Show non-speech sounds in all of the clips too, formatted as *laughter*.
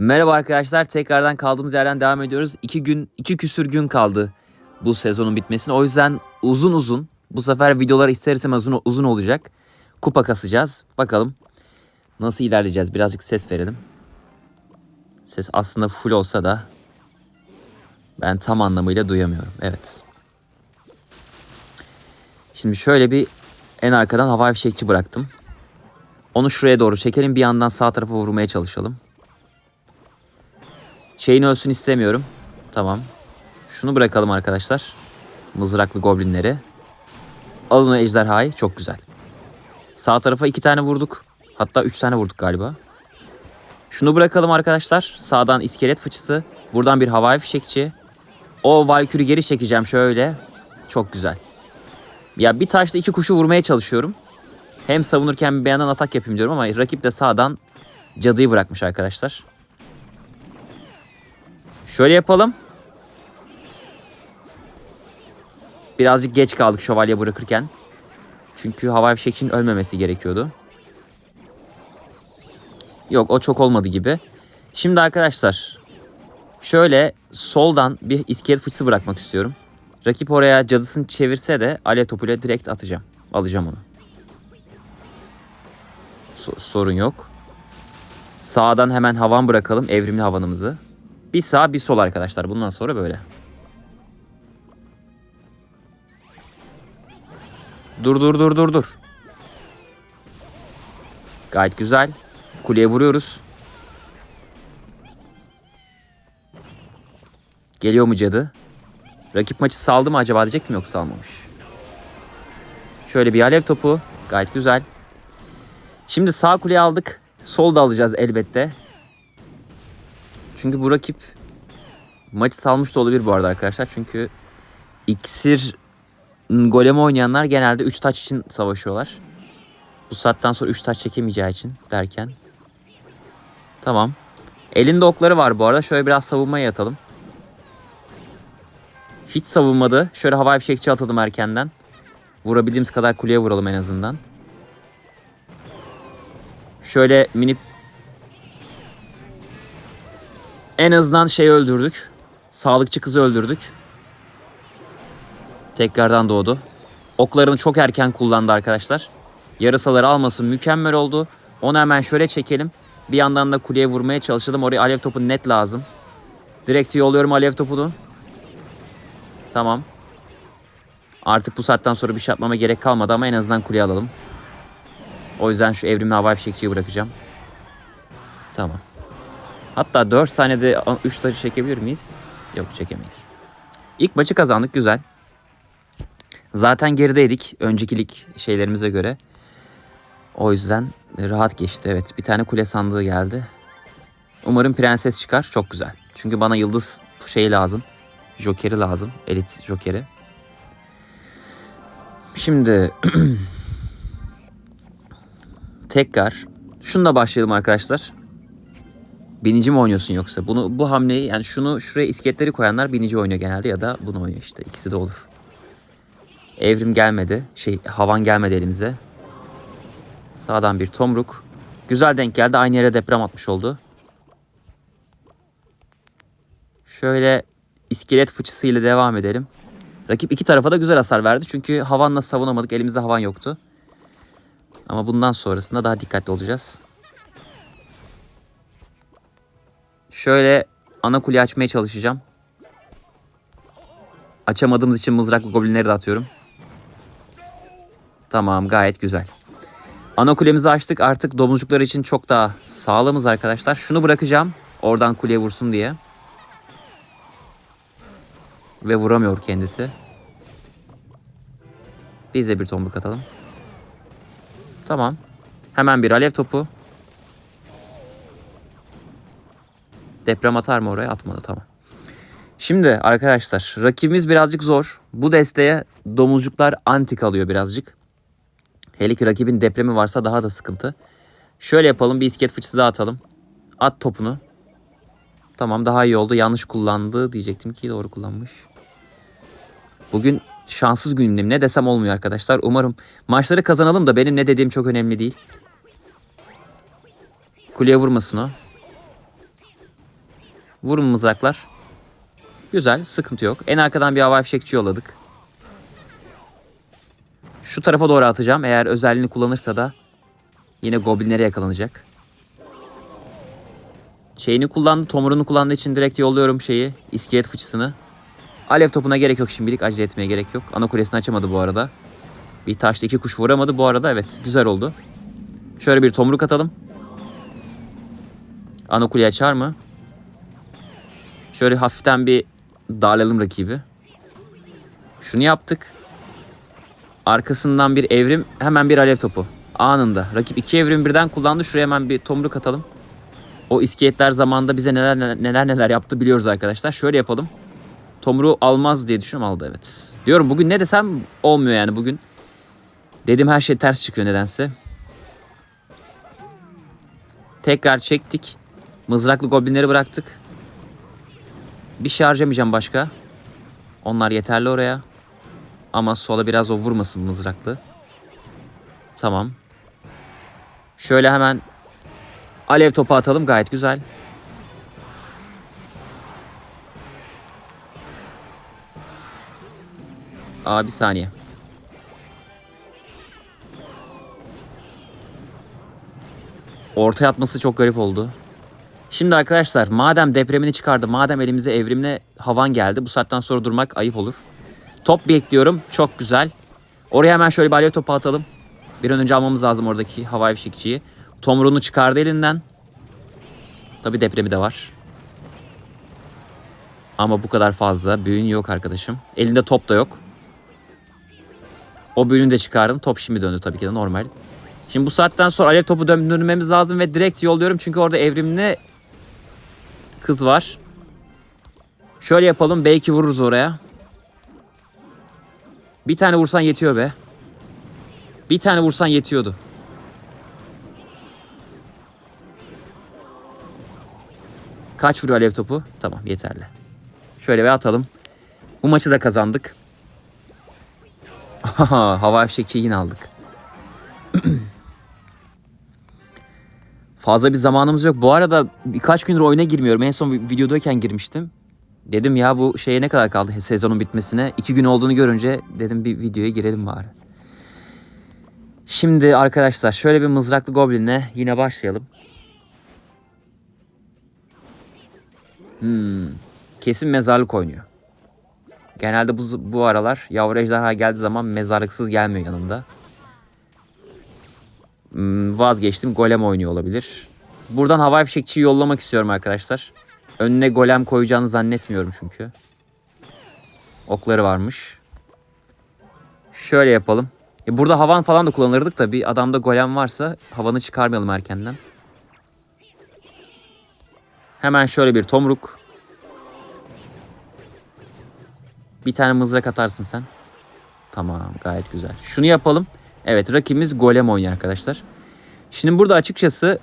Merhaba arkadaşlar. Tekrardan kaldığımız yerden devam ediyoruz. İki gün, iki küsür gün kaldı bu sezonun bitmesine. O yüzden uzun uzun, bu sefer videolar ister istemez uzun, uzun olacak. Kupa kasacağız. Bakalım nasıl ilerleyeceğiz. Birazcık ses verelim. Ses aslında full olsa da ben tam anlamıyla duyamıyorum. Evet. Şimdi şöyle bir en arkadan havai fişekçi bıraktım. Onu şuraya doğru çekelim. Bir yandan sağ tarafa vurmaya çalışalım. Şeyin ölsün istemiyorum. Tamam. Şunu bırakalım arkadaşlar. Mızraklı goblinleri. Alın o ejderhayı. Çok güzel. Sağ tarafa iki tane vurduk. Hatta üç tane vurduk galiba. Şunu bırakalım arkadaşlar. Sağdan iskelet fıçısı. Buradan bir havai fişekçi. O valkürü geri çekeceğim şöyle. Çok güzel. Ya bir taşla iki kuşu vurmaya çalışıyorum. Hem savunurken bir yandan atak yapayım diyorum ama rakip de sağdan cadıyı bırakmış arkadaşlar. Şöyle yapalım. Birazcık geç kaldık şövalye bırakırken. Çünkü havai fişekçinin ölmemesi gerekiyordu. Yok o çok olmadı gibi. Şimdi arkadaşlar şöyle soldan bir iskelet fıçısı bırakmak istiyorum. Rakip oraya cadısını çevirse de alev topuyla direkt atacağım. Alacağım onu. So- sorun yok. Sağdan hemen havan bırakalım evrimli havanımızı. Bir sağ bir sol arkadaşlar. Bundan sonra böyle. Dur dur dur dur dur. Gayet güzel. Kuleye vuruyoruz. Geliyor mu cadı? Rakip maçı saldı mı acaba diyecektim yok salmamış. Şöyle bir alev topu. Gayet güzel. Şimdi sağ kuleyi aldık. Sol da alacağız elbette. Çünkü bu rakip maçı salmış da olabilir bu arada arkadaşlar. Çünkü iksir golemi oynayanlar genelde 3 taç için savaşıyorlar. Bu saatten sonra 3 taç çekemeyeceği için derken. Tamam. Elinde okları var bu arada. Şöyle biraz savunmaya yatalım. Hiç savunmadı. Şöyle havai fişekçi atalım erkenden. Vurabildiğimiz kadar kuleye vuralım en azından. Şöyle mini en azından şey öldürdük. Sağlıkçı kızı öldürdük. Tekrardan doğdu. Oklarını çok erken kullandı arkadaşlar. Yarısaları alması mükemmel oldu. Onu hemen şöyle çekelim. Bir yandan da kuleye vurmaya çalışalım. Oraya alev topu net lazım. Direkt yolluyorum alev topunu. Tamam. Artık bu saatten sonra bir şey atmama gerek kalmadı ama en azından kuleye alalım. O yüzden şu evrimli havai fişekçiyi bırakacağım. Tamam. Hatta 4 saniyede 3 taşı çekebilir miyiz? Yok çekemeyiz. İlk maçı kazandık güzel. Zaten gerideydik önceki lig şeylerimize göre. O yüzden rahat geçti. Evet bir tane kule sandığı geldi. Umarım prenses çıkar. Çok güzel. Çünkü bana yıldız şey lazım. Joker'i lazım. Elit Joker'i. Şimdi *clears throat* tekrar şununla başlayalım arkadaşlar. Binici mi oynuyorsun yoksa? Bunu bu hamleyi yani şunu şuraya iskeletleri koyanlar binici oynuyor genelde ya da bunu oynuyor işte. İkisi de olur. Evrim gelmedi. Şey havan gelmedi elimize. Sağdan bir tomruk. Güzel denk geldi. Aynı yere deprem atmış oldu. Şöyle iskelet fıçısıyla devam edelim. Rakip iki tarafa da güzel hasar verdi. Çünkü havanla savunamadık. Elimizde havan yoktu. Ama bundan sonrasında daha dikkatli olacağız. Şöyle ana kuleyi açmaya çalışacağım. Açamadığımız için mızraklı goblinleri de atıyorum. Tamam gayet güzel. Ana kulemizi açtık. Artık domuzcuklar için çok daha sağlamız arkadaşlar. Şunu bırakacağım. Oradan kuleye vursun diye. Ve vuramıyor kendisi. Biz de bir tomruk atalım. Tamam. Hemen bir alev topu. Deprem atar mı oraya? Atmadı tamam. Şimdi arkadaşlar rakibimiz birazcık zor. Bu desteğe domuzcuklar anti kalıyor birazcık. Hele ki rakibin depremi varsa daha da sıkıntı. Şöyle yapalım bir iskelet fıçısı daha atalım. At topunu. Tamam daha iyi oldu. Yanlış kullandı diyecektim ki doğru kullanmış. Bugün şanssız günüm. Ne desem olmuyor arkadaşlar. Umarım maçları kazanalım da benim ne dediğim çok önemli değil. Kuleye vurmasın o. Vurun mızraklar. Güzel. Sıkıntı yok. En arkadan bir hava fişekçi yolladık. Şu tarafa doğru atacağım. Eğer özelliğini kullanırsa da yine goblinlere yakalanacak. Şeyini kullandı, tomurunu kullandığı için direkt yolluyorum şeyi, iskelet fıçısını. Alev topuna gerek yok şimdilik, acele etmeye gerek yok. Ana kulesini açamadı bu arada. Bir taşla iki kuş vuramadı bu arada, evet güzel oldu. Şöyle bir tomruk atalım. Ana kuleyi açar mı? Şöyle hafiften bir darlayalım rakibi. Şunu yaptık. Arkasından bir evrim, hemen bir alev topu. Anında. Rakip iki evrim birden kullandı. Şuraya hemen bir tomruk atalım. O iskeletler zamanında bize neler neler neler, yaptı biliyoruz arkadaşlar. Şöyle yapalım. Tomruğu almaz diye düşünüyorum aldı evet. Diyorum bugün ne desem olmuyor yani bugün. Dedim her şey ters çıkıyor nedense. Tekrar çektik. Mızraklı goblinleri bıraktık. Bir şey harcamayacağım başka. Onlar yeterli oraya. Ama sola biraz o vurmasın mızraklı. Tamam. Şöyle hemen alev topu atalım gayet güzel. Aa bir saniye. Ortaya atması çok garip oldu. Şimdi arkadaşlar madem depremini çıkardı, madem elimize evrimle havan geldi bu saatten sonra durmak ayıp olur. Top bekliyorum. Çok güzel. Oraya hemen şöyle bir topu atalım. Bir an önce almamız lazım oradaki havai fişekçiyi. Tomruğunu çıkardı elinden. Tabi depremi de var. Ama bu kadar fazla büyün yok arkadaşım. Elinde top da yok. O büyünü de çıkardım. Top şimdi döndü tabii ki de normal. Şimdi bu saatten sonra alev topu döndürmemiz lazım ve direkt yolluyorum. Çünkü orada evrimli kız var. Şöyle yapalım. Belki vururuz oraya. Bir tane vursan yetiyor be. Bir tane vursan yetiyordu. Kaç vuruyor alev topu? Tamam yeterli. Şöyle bir atalım. Bu maçı da kazandık. *laughs* Hava fişekçiyi yine aldık. *clears throat* Fazla bir zamanımız yok. Bu arada birkaç gündür oyuna girmiyorum. En son videodayken girmiştim. Dedim ya bu şeye ne kadar kaldı sezonun bitmesine. İki gün olduğunu görünce dedim bir videoya girelim bari. Şimdi arkadaşlar şöyle bir mızraklı goblinle yine başlayalım. Hmm, kesin mezarlık oynuyor. Genelde bu, bu aralar yavru ejderha geldiği zaman mezarlıksız gelmiyor yanında. Hmm, vazgeçtim golem oynuyor olabilir. Buradan havai fişekçiyi yollamak istiyorum arkadaşlar. Önüne golem koyacağını zannetmiyorum çünkü. Okları varmış. Şöyle yapalım. E burada havan falan da kullanırdık da bir adamda golem varsa havanı çıkarmayalım erkenden. Hemen şöyle bir tomruk. Bir tane mızrak atarsın sen. Tamam gayet güzel. Şunu yapalım. Evet rakibimiz golem oynuyor arkadaşlar. Şimdi burada açıkçası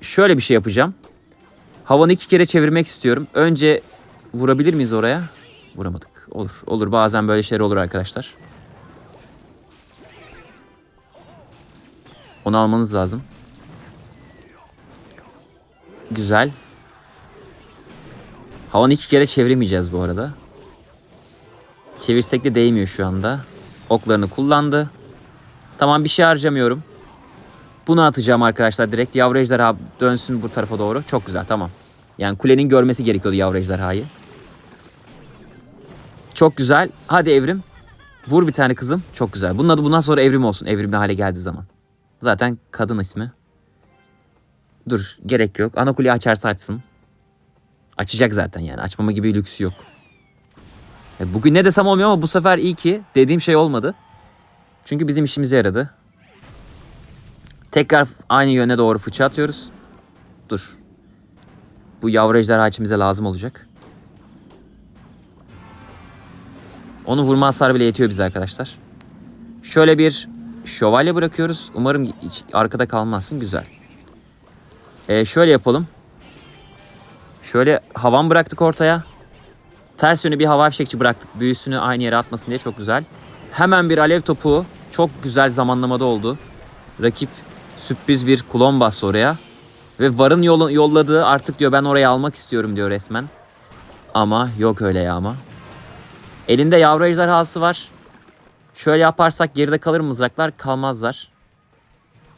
şöyle bir şey yapacağım. Havanı iki kere çevirmek istiyorum. Önce vurabilir miyiz oraya? Vuramadık. Olur. Olur. Bazen böyle şeyler olur arkadaşlar. Onu almanız lazım. Güzel. Havanı iki kere çeviremeyeceğiz bu arada. Çevirsek de değmiyor şu anda. Oklarını kullandı. Tamam bir şey harcamıyorum. Bunu atacağım arkadaşlar direkt. Yavru ejderha dönsün bu tarafa doğru. Çok güzel tamam. Yani kulenin görmesi gerekiyordu yavru ejderhayı. Çok güzel. Hadi evrim. Vur bir tane kızım. Çok güzel. Bunun adı bundan sonra evrim olsun. Evrimli hale geldiği zaman. Zaten kadın ismi. Dur gerek yok. Ana kuleyi açarsa açsın. Açacak zaten yani. Açmama gibi lüksü yok. E, Bugün ne desem olmuyor ama bu sefer iyi ki dediğim şey olmadı. Çünkü bizim işimize yaradı. Tekrar aynı yöne doğru fıçı atıyoruz. Dur. Bu yavru ejderha içimize lazım olacak. Onu vurma hasarı bile yetiyor bize arkadaşlar. Şöyle bir şövalye bırakıyoruz. Umarım hiç arkada kalmazsın. Güzel. Ee, şöyle yapalım. Şöyle havan bıraktık ortaya. Ters yönü bir hava fişekçi bıraktık. Büyüsünü aynı yere atmasın diye çok güzel. Hemen bir alev topu. Çok güzel zamanlamada oldu. Rakip sürpriz bir kulon bastı oraya. Ve Var'ın yol- yolladığı artık diyor ben orayı almak istiyorum diyor resmen. Ama yok öyle ya ama. Elinde yavru ejderhası var. Şöyle yaparsak geride kalır mızraklar kalmazlar.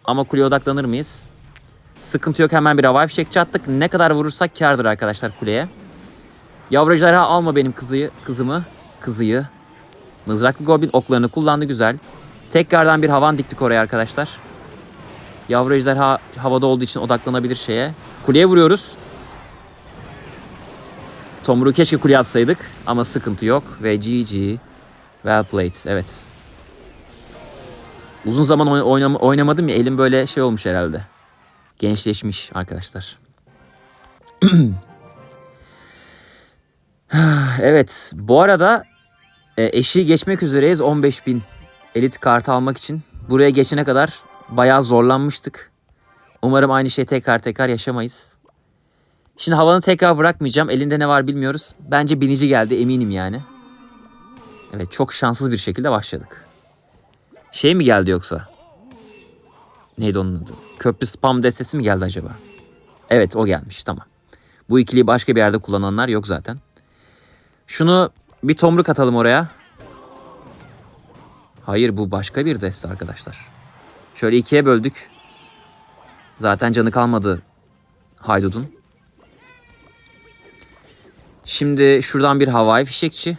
Ama kuleye odaklanır mıyız? Sıkıntı yok hemen bir revive çekçi attık. Ne kadar vurursak kardır arkadaşlar kuleye. Yavru ejderha alma benim kızıyı, kızımı. Kızıyı. Mızraklı goblin oklarını kullandı güzel. Tekrardan bir havan diktik oraya arkadaşlar. Yavru ejderha havada olduğu için odaklanabilir şeye. Kuleye vuruyoruz. Tomruğu keşke kuleye atsaydık ama sıkıntı yok. Ve GG. Well played. Evet. Uzun zaman oyn- oynam- oynamadım ya elim böyle şey olmuş herhalde. Gençleşmiş arkadaşlar. *clears throat* evet. Bu arada e, eşiği geçmek üzereyiz 15.000 elit kartı almak için. Buraya geçene kadar bayağı zorlanmıştık. Umarım aynı şey tekrar tekrar yaşamayız. Şimdi havanı tekrar bırakmayacağım. Elinde ne var bilmiyoruz. Bence binici geldi eminim yani. Evet çok şanssız bir şekilde başladık. Şey mi geldi yoksa? Neydi onun adı? Köprü spam destesi mi geldi acaba? Evet o gelmiş tamam. Bu ikiliyi başka bir yerde kullananlar yok zaten. Şunu bir tomruk atalım oraya. Hayır bu başka bir deste arkadaşlar. Şöyle ikiye böldük. Zaten canı kalmadı haydudun. Şimdi şuradan bir havai fişekçi.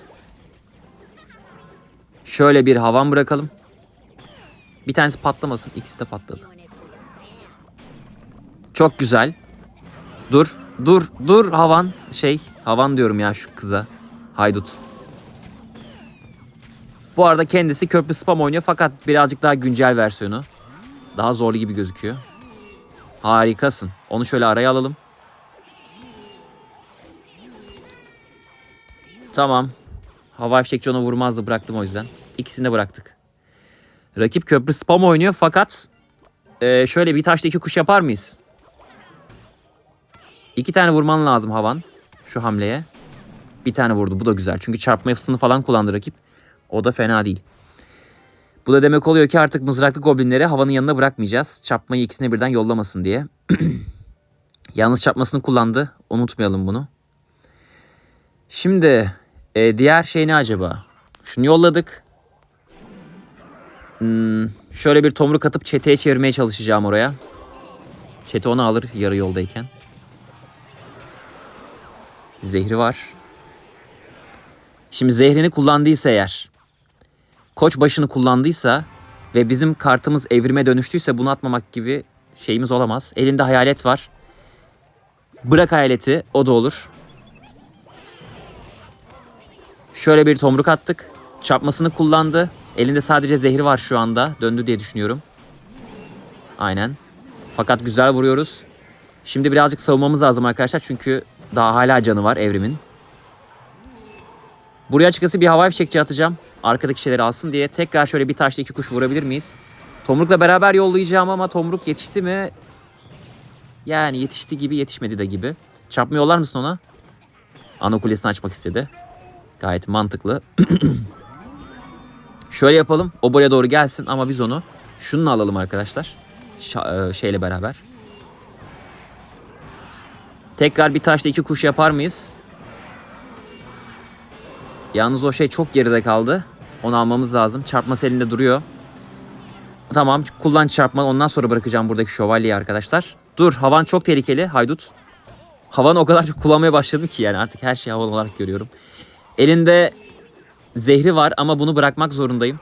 Şöyle bir havan bırakalım. Bir tanesi patlamasın. İkisi de patladı. Çok güzel. Dur, dur, dur havan. Şey, havan diyorum ya şu kıza. Haydut. Bu arada kendisi köprü spam oynuyor fakat birazcık daha güncel versiyonu. Daha zorlu gibi gözüküyor. Harikasın. Onu şöyle araya alalım. Tamam. Hava fişekçi onu vurmazdı bıraktım o yüzden. İkisini de bıraktık. Rakip köprü spam oynuyor fakat e, şöyle bir taşla iki kuş yapar mıyız? İki tane vurman lazım havan şu hamleye. Bir tane vurdu bu da güzel. Çünkü çarpma yapısını falan kullandı rakip. O da fena değil. Bu da demek oluyor ki artık mızraklı goblinleri havanın yanına bırakmayacağız. Çarpmayı ikisine birden yollamasın diye. *clears throat* Yalnız çarpmasını kullandı. Unutmayalım bunu. Şimdi e, diğer şey ne acaba? Şunu yolladık. Hmm, şöyle bir tomruk atıp çeteye çevirmeye çalışacağım oraya. Çete onu alır yarı yoldayken. Zehri var. Şimdi zehrini kullandıysa eğer, koç başını kullandıysa ve bizim kartımız evrime dönüştüyse bunu atmamak gibi şeyimiz olamaz. Elinde hayalet var. Bırak hayaleti, o da olur. Şöyle bir tomruk attık. Çarpmasını kullandı. Elinde sadece zehri var şu anda. Döndü diye düşünüyorum. Aynen. Fakat güzel vuruyoruz. Şimdi birazcık savunmamız lazım arkadaşlar. Çünkü daha hala canı var evrimin. Buraya açıkçası bir havai fişekçi atacağım. Arkadaki şeyleri alsın diye. Tekrar şöyle bir taşla iki kuş vurabilir miyiz? Tomruk'la beraber yollayacağım ama Tomruk yetişti mi? Yani yetişti gibi yetişmedi de gibi. Çarpma yollar mısın ona? Ana kulesini açmak istedi. Gayet mantıklı. *clears throat* Şöyle yapalım. O buraya doğru gelsin ama biz onu şununla alalım arkadaşlar. Şa- e, şeyle beraber. Tekrar bir taşla iki kuş yapar mıyız? Yalnız o şey çok geride kaldı. Onu almamız lazım. Çarpması elinde duruyor. Tamam kullan çarpma ondan sonra bırakacağım buradaki şövalyeyi arkadaşlar. Dur havan çok tehlikeli haydut. Havanı o kadar çok kullanmaya başladım ki yani artık her şeyi havan olarak görüyorum. Elinde zehri var ama bunu bırakmak zorundayım.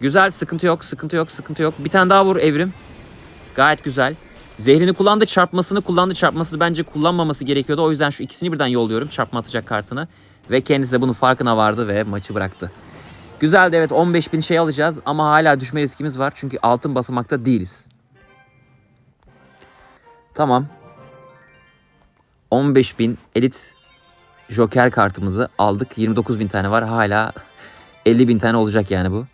Güzel sıkıntı yok sıkıntı yok sıkıntı yok. Bir tane daha vur evrim. Gayet güzel. Zehrini kullandı çarpmasını kullandı çarpmasını bence kullanmaması gerekiyordu. O yüzden şu ikisini birden yolluyorum çarpma atacak kartını. Ve kendisi de bunun farkına vardı ve maçı bıraktı. Güzeldi evet 15 bin şey alacağız ama hala düşme riskimiz var. Çünkü altın basamakta değiliz. Tamam. 15 bin elit joker kartımızı aldık. 29 bin tane var hala 50 bin tane olacak yani bu.